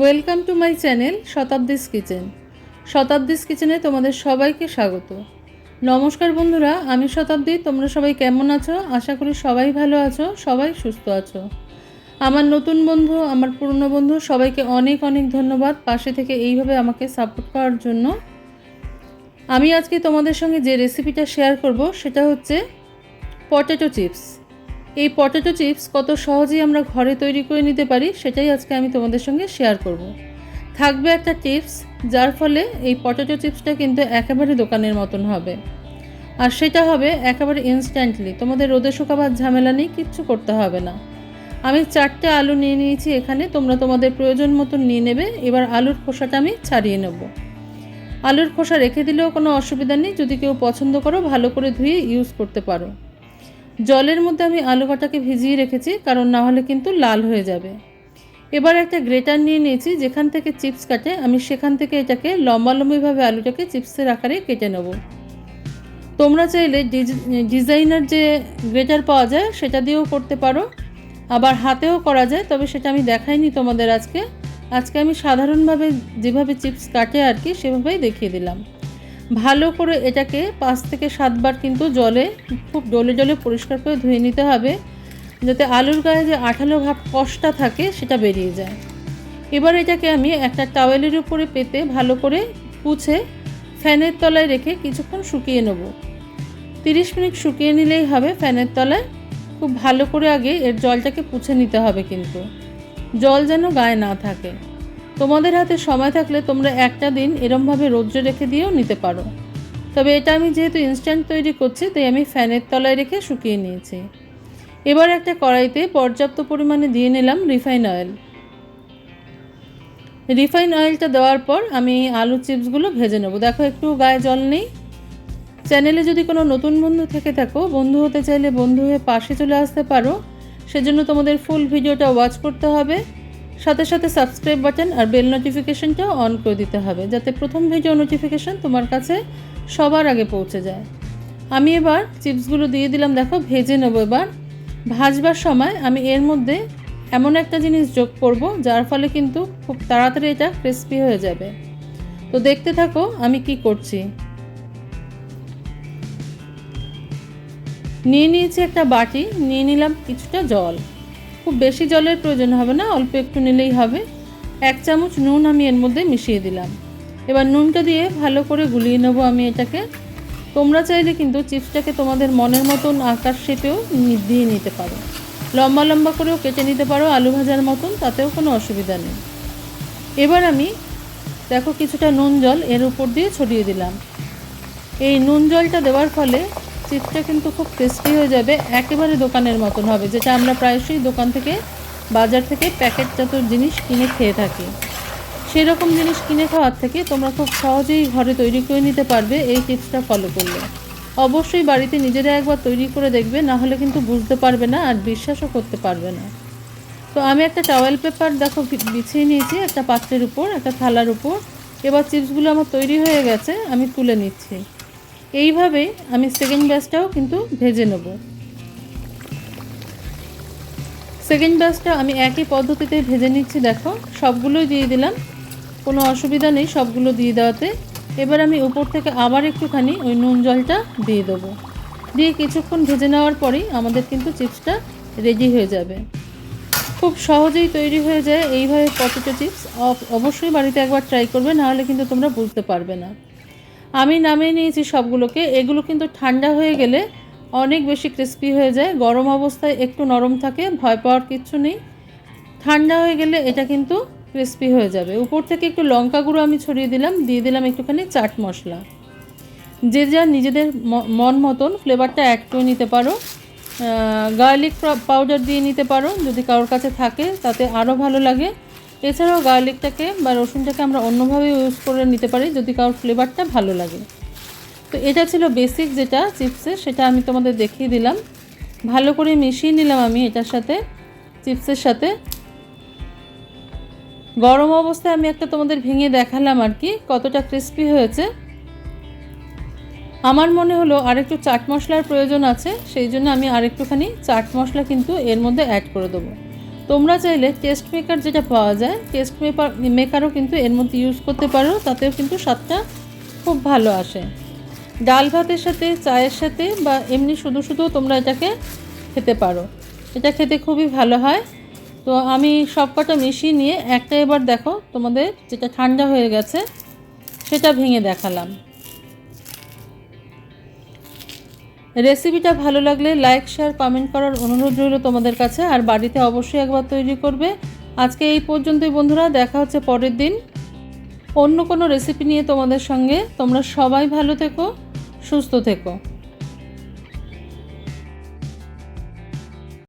Welcome to my channel Shatabdi's kitchen. Shatabdi's কিচেনে তোমাদের সবাইকে স্বাগত। নমস্কার বন্ধুরা, আমি শতাব্দী। তোমরা সবাই কেমন আছো? আশা করি সবাই ভালো আছো, সবাই সুস্থ আছো। আমার নতুন বন্ধু, আমার পুরনো বন্ধু, সবাইকে অনেক অনেক ধন্যবাদ পাশে থেকে এইভাবে আমাকে সাপোর্ট করার জন্য। আমি আজকে তোমাদের সঙ্গে যে রেসিপিটা শেয়ার করব, সেটা হচ্ছে পটেটো চিপস এই পটেটো চিপস কত সহজেই আমরা ঘরে তৈরি করে নিতে পারি, সেটাই আজকে আমি তোমাদের সঙ্গে শেয়ার করব। থাকবে একটা টিপস যার ফলে এই পটেটো চিপসটা কিন্তু একেবারে দোকানের মতন হবে। আর সেটা হবে একেবারে ইনস্ট্যান্টলি তোমাদের রোদে শুকাবার ঝামেলা নেই, কিচ্ছু করতে হবে না। আমি চারটে আলু নিয়ে নিয়েছি এখানে, তোমরা তোমাদের প্রয়োজন মতন নিয়ে নেবে, এবার আলুর খোসাটা আমি ছাড়িয়ে নেব। আলুর খোসা রেখে দিলেও কোনো অসুবিধা নেই, যদি কেউ পছন্দ করো, ভালো করে ধুয়ে ইউজ করতে পারো। জলের মধ্যে আমি আলু কাটাকে ভিজিয়ে রেখেছি, কারণ না হলে কিন্তু লাল হয়ে যাবে। এবার একটা গ্রেটার নিয়ে নিয়েছি, যেখান থেকে চিপস কাটে। আমি সেখান থেকে এটাকে লম্বালম্বিভাবে আলুটাকে চিপসের আকারে কেটে নেব। তোমরা চাইলে ডিজাইনার যে গ্রেটার পাওয়া যায়, সেটা দিয়েও করতে পারো। আবার হাতেও করা যায়, তবে সেটা আমি দেখাইনি তোমাদের আজকে। আজকে আমি সাধারণভাবে যেভাবে চিপস কাটে আর কি, সেভাবেই দেখিয়ে দিলাম। ভালো করে এটাকে পাঁচ থেকে সাতবার কিন্তু জলে, খুব ডলে ডলে পরিষ্কার করে ধুয়ে নিতে হবে, যাতে আলুর গায়ে যে আঠালো ভাব কষটা থাকে সেটা বেরিয়ে যায়। এবার এটাকে আমি একটা টাওয়েলের উপরে পেতে ভালো করে পুছে ফ্যানের তলায় রেখে কিছুক্ষণ শুকিয়ে নেব। তিরিশ মিনিট শুকিয়ে নিলেই হবে ফ্যানের তলায়। খুব ভালো করে আগে এর জলটাকে পুছে নিতে হবে কিন্তু। জল যেন গায়ে না থাকে। তোমাদের হাতে সময় থাকলে তোমরা একটা দিন এরমভাবে রৌদ্রে রেখে দিয়েও নিতে পারো। তবে এটা আমি যেহেতু ইনস্ট্যান্ট তৈরি করছি, তাই আমি ফ্যানের তলায় রেখে শুকিয়ে নিয়েছি। এবার একটা কড়াইতে পর্যাপ্ত পরিমাণে দিয়ে নিলাম রিফাইন অয়েল। রিফাইন অয়েলটা দেওয়ার পর আমি আলু চিপসগুলো ভেজে নেব। দেখো, একটু গায়ে জল নেই। চ্যানেলে যদি কোনো নতুন বন্ধু থেকে থাকো, বন্ধু হতে চাইলে বন্ধু হয়ে পাশে চলে আসতে পারো। সেজন্য তোমাদের ফুল ভিডিওটা ওয়াচ করতে হবে। সাথে সাথে সাবস্ক্রাইব বাটন আর বেল নোটিফিকেশনটাও অন করে দিতে হবে, যাতে প্রথম ভিডিও নোটিফিকেশন তোমার কাছে সবার আগে পৌঁছে যায়। আমি এবার চিপসগুলো দিয়ে দিলাম, দেখো ভেজে নেব এবার। ভাজবার সময় আমি এর মধ্যে এমন একটা জিনিস যোগ করব, যার ফলে কিন্তু খুব তাড়াতাড়ি এটা ক্রিস্পি হয়ে যাবে। তো দেখতে থাকো আমি কি করছি। নিয়ে নিয়েছি একটা বাটি, নিয়ে নিলাম কিছুটা জল। খুব বেশি জলের প্রয়োজন হবে না, অল্প একটু নিলেই হবে। এক চামচ নুন আমি এর মধ্যে মিশিয়ে দিলাম। এবার নুনটা দিয়ে ভালো করে গুলিয়ে নেব আমি এটাকে। তোমরা চাইলে কিন্তু চিপসটাকে তোমাদের মনের মতন আকার শেপেও দিয়ে নিতে পারো। লম্বা লম্বা করেও কেটে নিতে পারো আলু ভাজার মতন, তাতেও কোনো অসুবিধা নেই। এবার আমি দেখো কিছুটা নুন জল এর উপর দিয়ে ছড়িয়ে দিলাম। এই নুন জলটা দেওয়ার ফলে চিপসটা কিন্তু খুব টেস্টি হয়ে যাবে, একেবারে দোকানের মতন হবে, যেটা আমরা প্রায়শই দোকান থেকে, বাজার থেকে প্যাকেটজাত জিনিস কিনে খেয়ে থাকি। সেরকম জিনিস কিনে খাওয়ার থেকে তোমরা খুব সহজেই ঘরে তৈরি করে নিতে পারবে এই টিপসটা ফলো করলে। অবশ্যই বাড়িতে নিজেরা একবার তৈরি করে দেখবে, না হলে কিন্তু বুঝতে পারবে না আর বিশ্বাসও করতে পারবে না। তো আমি একটা টাওয়েল পেপার দেখো বিছিয়ে নিয়েছি, একটা পাত্রের উপর, একটা থালার উপর। এবার চিপসগুলো আমার তৈরি হয়ে গেছে, আমি তুলে নিচ্ছি। এইভাবে আমি সেকেন্ড ব্যাচটাও কিন্তু ভেজে নেব। সেকেন্ড ব্যাচটা আমি একই পদ্ধতিতে ভেজে নিচ্ছি, দেখো, সবগুলোই দিয়ে দিলাম। কোনো অসুবিধা নেই, সবগুলো দিয়ে দেওয়াতে। এবার আমি উপর থেকে আবার একটুখানি ওই নুন জলটা দিয়ে দেবো। দিয়ে কিছুক্ষণ ভেজে নেওয়ার পরেই আমাদের কিন্তু চিপসটা রেডি হয়ে যাবে। খুব সহজেই তৈরি হয়ে যায় এইভাবে পটেটো চিপস অবশ্যই বাড়িতে একবার ট্রাই করবে, নাহলে কিন্তু তোমরা বুঝতে পারবে না। আমি নামিয়ে নিয়েছি সবগুলোকে। এগুলো কিন্তু ঠান্ডা হয়ে গেলে অনেক বেশি ক্রিস্পি হয়ে যায়। গরম অবস্থায় একটু নরম থাকে, ভয় পাওয়ার কিচ্ছু নেই। ঠান্ডা হয়ে গেলে এটা কিন্তু ক্রিস্পি হয়ে যাবে। উপর থেকে একটু লঙ্কা গুঁড়ো আমি ছড়িয়ে দিলাম, দিয়ে দিলাম একটুখানি চাট মশলা। যে যা নিজেদের মন মতন ফ্লেভারটা অ্যাড করে নিতে পারো। গার্লিক পাউডার দিয়ে নিতে পারো। যদি কারোর কাছে থাকে, তাতে আরও ভালো লাগে। এছাড়াও গার্লিকটাকে বা রসুনটাকে আমরা অন্যভাবে ইউজ করে নিতে পারি যদি কারোর ফ্লেভারটা ভালো লাগে। তো এটা ছিল বেসিক যেটা চিপসের সেটা আমি তোমাদের দেখিয়ে দিলাম। ভালো করে মিশিয়ে নিলাম আমি এটার সাথে চিপসের সাথে। গরম অবস্থায় আমি একটা তোমাদের ভেঙে দেখালাম আর কি, কতটা ক্রিস্পি হয়েছে। আমার মনে হলো আরেকটু চাট মশলার প্রয়োজন আছে, সেই জন্য আমি আরেকটুখানি চাট মশলা কিন্তু এর মধ্যে অ্যাড করে দেবো। তোমরা চাইলে টেস্ট মেকার যেটা পাওয়া যায় টেস্ট মেকার মেকারও কিন্তু এর মধ্যে ইউজ করতে পারো, তাতেও কিন্তু স্বাদটা খুব ভালো আসে। ডাল ভাতের সাথে, চায়ের সাথে বা এমনি শুধু শুধু তোমরা এটাকে খেতে পারো। এটা খেতে খুবই ভালো হয়। তো আমি সব কটা মিশিয়ে নিয়ে একটা এবার দেখো তোমাদের যেটা ঠান্ডা হয়ে গেছে, সেটা ভেঙে দেখালাম। রেসিপিটা ভালো লাগলে লাইক শেয়ার কমেন্ট করার অনুরোধ রইল তোমাদের কাছে। আর বাড়িতে অবশ্যই একবার তৈরি করবে। আজকে এই পর্যন্তই বন্ধুরা, দেখা হচ্ছে পরের দিন। অন্য কোনো রেসিপি নিয়ে তোমাদের সঙ্গে। তোমরা সবাই ভালো থেকো, সুস্থ থেকো।